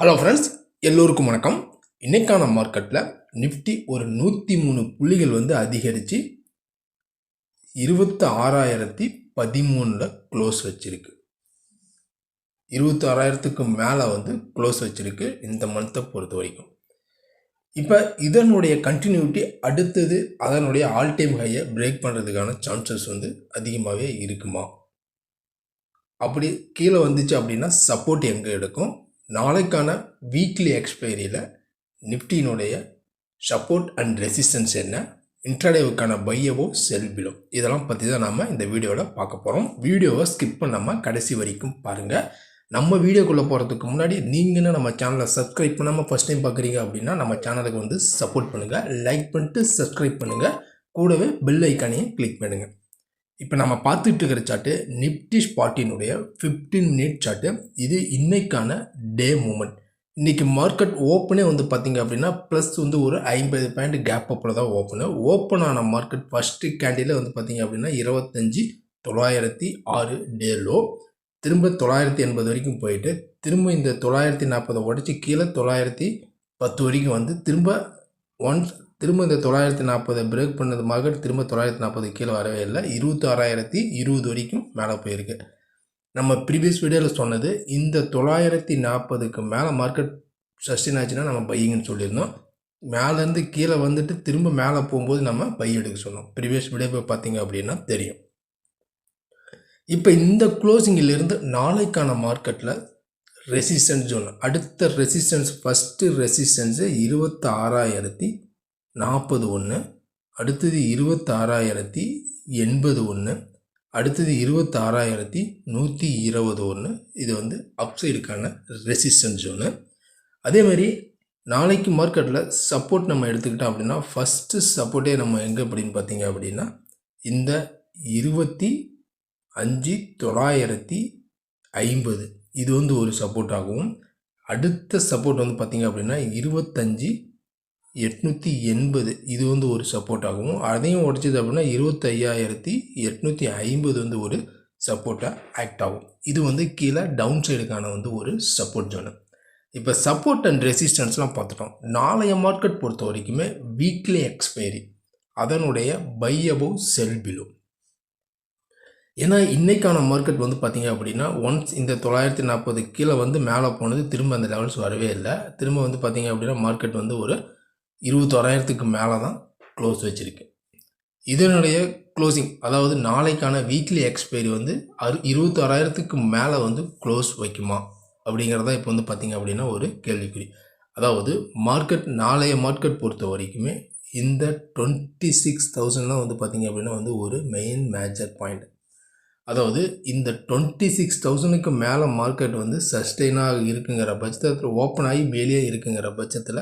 Hello friends எல்லோருக்கும் வணக்கம். இன்றைக்கான மார்க்கெட்டில் நிஃப்டி ஒரு நூற்றி மூணு புள்ளிகள் வந்து அதிகரித்து இருபத்தி ஆறாயிரத்தி பதிமூணில் க்ளோஸ் வச்சுருக்கு. இருபத்தி ஆறாயிரத்துக்கு மேலே வந்து க்ளோஸ் வச்சுருக்கு இந்த மந்த்தை பொறுத்த வரைக்கும். இப்போ இதனுடைய கண்டினியூட்டி அடுத்தது அதனுடைய ஆல் டைம் ஹையை பிரேக் பண்ணுறதுக்கான சான்சஸ் வந்து அதிகமாகவே இருக்குமா? அப்படி கீழே வந்துச்சு அப்படின்னா சப்போர்ட் எங்கே எடுக்கும்? நாளைக்கான வீக்லி எக்ஸ்பைரியில் நிஃப்டியினுடைய சப்போர்ட் அண்ட் ரெசிஸ்டன்ஸ் என்ன இன்ட்ராடேவுக்கான பையவோ செல்பிலோ இதெல்லாம் பற்றி தான் நாம் இந்த வீடியோவில் பார்க்க போகிறோம் வீடியோவை ஸ்கிப் பண்ணாமல் கடைசி வரைக்கும் பாருங்கள் நம்ம வீடியோக்குள்ளே போகிறதுக்கு முன்னாடி நீங்களும் நம்ம சேனலை சப்ஸ்கிரைப் பண்ணாமல் ஃபஸ்ட் டைம் பார்க்குறீங்க அப்படின்னா நம்ம சேனலுக்கு வந்து சப்போர்ட் பண்ணுங்கள் லைக் பண்ணிட்டு சப்ஸ்கிரைப் பண்ணுங்கள் கூடவே பெல் ஐக்கானையும் கிளிக் பண்ணுங்கள் இப்போ நம்ம பார்த்துட்டு இருக்கிற சார்ட்டு நிப்டி ஸ்பாட்டினுடைய ஃபிஃப்டீன் மினிட் சார்ட்டு இது இன்னைக்கான டே மூமெண்ட் இன்றைக்கி மார்க்கெட் ஓப்பனே வந்து பார்த்திங்க அப்படின்னா ப்ளஸ் வந்து ஒரு ஐம்பது பாயிண்ட் கேப் அப்பில் தான் ஓப்பனு ஓப்பன் ஆன மார்க்கெட் ஃபஸ்ட்டு கேண்டில் வந்து பார்த்திங்க அப்படின்னா இருபத்தஞ்சி தொள்ளாயிரத்தி ஆறு டே லோ திரும்ப தொள்ளாயிரத்தி எண்பது வரைக்கும் போயிட்டு திரும்ப இந்த தொள்ளாயிரத்தி நாற்பதை உடச்சி கீழே தொள்ளாயிரத்தி பத்து வரைக்கும் வந்து திரும்ப ஒன்ஸ் திரும்ப இந்த தொள்ளாயிரத்தி நாற்பதை பிரேக் பண்ணது மார்க்கெட் திரும்ப தொள்ளாயிரத்தி நாற்பது கீழே வரவே இல்லை. இருபத்தாறாயிரத்தி இருபது வரைக்கும் மேலே போயிருக்கு. நம்ம ப்ரீவியஸ் வீடியோவில் சொன்னது இந்த தொள்ளாயிரத்தி நாற்பதுக்கு மேலே மார்க்கெட் சஸ்டின் ஆச்சுன்னா நம்ம பையிங்னு சொல்லியிருந்தோம். மேலேருந்து கீழே வந்துட்டு திரும்ப மேலே போகும்போது நம்ம பை எடுக்க சொன்னோம். ப்ரீவியஸ் வீடியோ பார்த்தீங்க அப்படின்னா தெரியும். இப்போ இந்த க்ளோசிங்கிலிருந்து நாளைக்கான மார்க்கெட்டில் ரெசிஸ்டன்ஸ் ஜோன் அடுத்த ரெசிஸ்டன்ஸ் ஃபஸ்ட்டு ரெசிஸ்டன்ஸு இருபத்தாறாயிரத்தி நாற்பது ஒன்று அடுத்தது இருபத்தாறாயிரத்தி எண்பது ஒன்று அடுத்தது இருபத்தாறாயிரத்தி நூற்றி இருபது ஒன்று இது வந்து அப்சைடுக்கான ரெசிஸ்டன்ஸ் ஒன்று அதே மாதிரி நாளைக்கு மார்க்கெட்டில் சப்போர்ட் நம்ம எடுத்துக்கிட்டோம் அப்படின்னா ஃபஸ்ட்டு சப்போர்ட்டே நம்ம எங்கே அப்படின்னு பார்த்தீங்க அப்படின்னா இந்த இருபத்தி அஞ்சு தொள்ளாயிரத்தி ஐம்பது. இது வந்து ஒரு சப்போர்ட் ஆகும் அடுத்த சப்போர்ட் வந்து பார்த்திங்க அப்படின்னா இருபத்தஞ்சி எட்நூற்றி எண்பது. இது வந்து ஒரு சப்போர்ட் ஆகும் அதையும் உடச்சிது அப்படின்னா இருபத்தையாயிரத்தி எட்நூற்றி ஐம்பது வந்து ஒரு சப்போர்ட்டாக ஆக்ட் ஆகும். இது வந்து கீழே டவுன் சைடுக்கான வந்து ஒரு சப்போர்ட் ஜோனு இப்போ சப்போர்ட் அண்ட் ரெசிஸ்டன்ஸ்லாம் பார்த்துட்டோம். நாளைய மார்க்கெட் பொறுத்த வரைக்குமே வீக்லி எக்ஸ்பைரி அதனுடைய பை அபவ் செல் பிலோ ஏன்னா இன்றைக்கான மார்க்கெட் வந்து பார்த்திங்க அப்படின்னா ஒன்ஸ் இந்த தொள்ளாயிரத்தி நாற்பது கீழே வந்து மேலே போனது திரும்ப அந்த லெவல்ஸ் வரவே இல்லை. திரும்ப வந்து பார்த்திங்க அப்படின்னா மார்க்கெட் வந்து ஒரு இருபத்தோராயிரத்துக்கு மேலே தான் க்ளோஸ் வச்சுருக்கு. இதனுடைய க்ளோசிங் அதாவது நாளைக்கான வீக்லி எக்ஸ்பைரி வந்து அறு இருபத்தோராயிரத்துக்கு மேலே வந்து க்ளோஸ் வைக்குமா? அப்படிங்கிறதா இப்போ வந்து பார்த்திங்க அப்படின்னா ஒரு கேள்விக்குறி. அதாவது மார்க்கெட் நாளைய மார்க்கெட் பொறுத்த வரைக்குமே இந்த டுவெண்ட்டி சிக்ஸ் தௌசண்ட் தான் வந்து பார்த்திங்க அப்படின்னா வந்து ஒரு மெயின் மேஜர் பாயிண்ட் அதாவது இந்த டுவெண்ட்டி சிக்ஸ் தௌசண்ட்க்கு மேலே மார்க்கெட் வந்து சஸ்டெயினாக இருக்குங்கிற பட்சத்தில் ஓப்பன் ஆகி மேலேயே இருக்குங்கிற பட்சத்தில்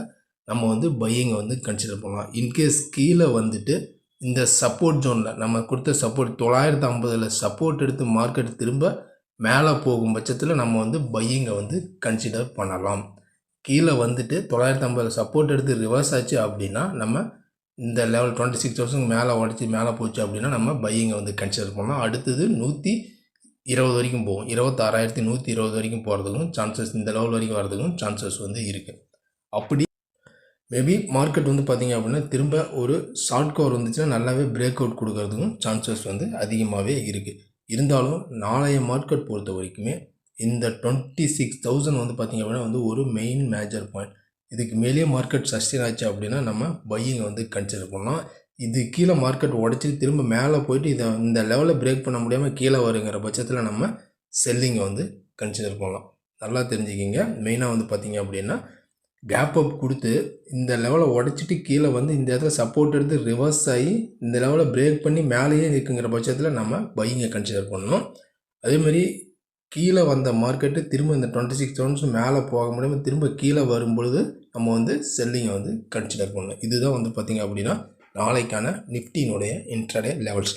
நம்ம வந்து பையிங்கை வந்து கன்சிடர் பண்ணலாம். இன்கேஸ் கீழே வந்துட்டு இந்த சப்போர்ட் ஜோனில் நம்ம கொடுத்த சப்போர்ட் தொள்ளாயிரத்து ஐம்பதில் சப்போர்ட் எடுத்து மார்க்கெட் திரும்ப மேலே போகும் பட்சத்தில் நம்ம வந்து பையிங்கை வந்து கன்சிடர் பண்ணலாம். கீழே வந்துட்டு தொள்ளாயிரத்து ஐம்பதில் சப்போர்ட் எடுத்து ரிவர்ஸ் ஆச்சு அப்படின்னா நம்ம இந்த லெவல் டுவெண்ட்டி சிக்ஸ் தௌசண்ட் மேலே உடச்சி மேலே போச்சு அப்படின்னா நம்ம பையிங்கை வந்து கன்சிடர் பண்ணலாம். அடுத்தது நூற்றி இருபது வரைக்கும் போகும். இருபத்தாறாயிரத்தி நூற்றி இருபது வரைக்கும் போகிறதுக்கும் சான்சஸ் இந்த லெவல் வரைக்கும் வரதுக்கும் சான்சஸ் வந்து இருக்குது அப்படி மேபி மார்க்கெட் வந்து பார்த்திங்க அப்படின்னா திரும்ப ஒரு ஷார்ட் கவர் வந்துச்சுன்னா நல்லாவே பிரேக் அவுட் கொடுக்கறதுக்கும் சான்சஸ் வந்து அதிகமாகவே இருக்குது இருந்தாலும் நாளைய மார்க்கெட் பொறுத்த வரைக்குமே இந்த டுவெண்ட்டி சிக்ஸ் தௌசண்ட் வந்து பார்த்திங்க அப்படின்னா வந்து ஒரு மெயின் மேஜர் பாயிண்ட் இதுக்கு மேலேயே மார்க்கெட் சஸ்டெயின் ஆச்சு அப்படின்னா நம்ம பையிங்கை வந்து கன்சிடர் பண்ணலாம். இது கீழே மார்க்கெட் உடச்சி திரும்ப மேலே போயிட்டு இதை இந்த லெவலில் பிரேக் பண்ண முடியாமல் கீழே வருங்கிற பட்சத்தில் நம்ம செல்லிங்கை வந்து கன்சிடர் பண்ணலாம். நல்லா தெரிஞ்சுக்கிங்க. மெயினாக வந்து பார்த்திங்க அப்படின்னா கேப் அப் கொடுத்து இந்த லெவலை உடச்சிட்டு கீழே வந்து இந்த இடத்துல சப்போர்ட் எடுத்து ரிவர்ஸ் ஆகி இந்த லெவலை பிரேக் பண்ணி மேலேயே இருக்குங்கிற பட்சத்தில் நம்ம பையிங்கை கன்சிடர் பண்ணணும். அதேமாதிரி கீழே வந்த மார்க்கெட்டு திரும்ப இந்த டுவெண்ட்டி சிக்ஸ் தௌசண்ட் மேலே போக முடியாமல் திரும்ப கீழே வரும்பொழுது நம்ம வந்து செல்லிங்கை வந்து கன்சிடர் பண்ணணும். இதுதான் வந்து பார்த்திங்க அப்படின்னா நாளைக்கான நிஃப்டினுடைய இன்ட்ரடே லெவல்ஸ்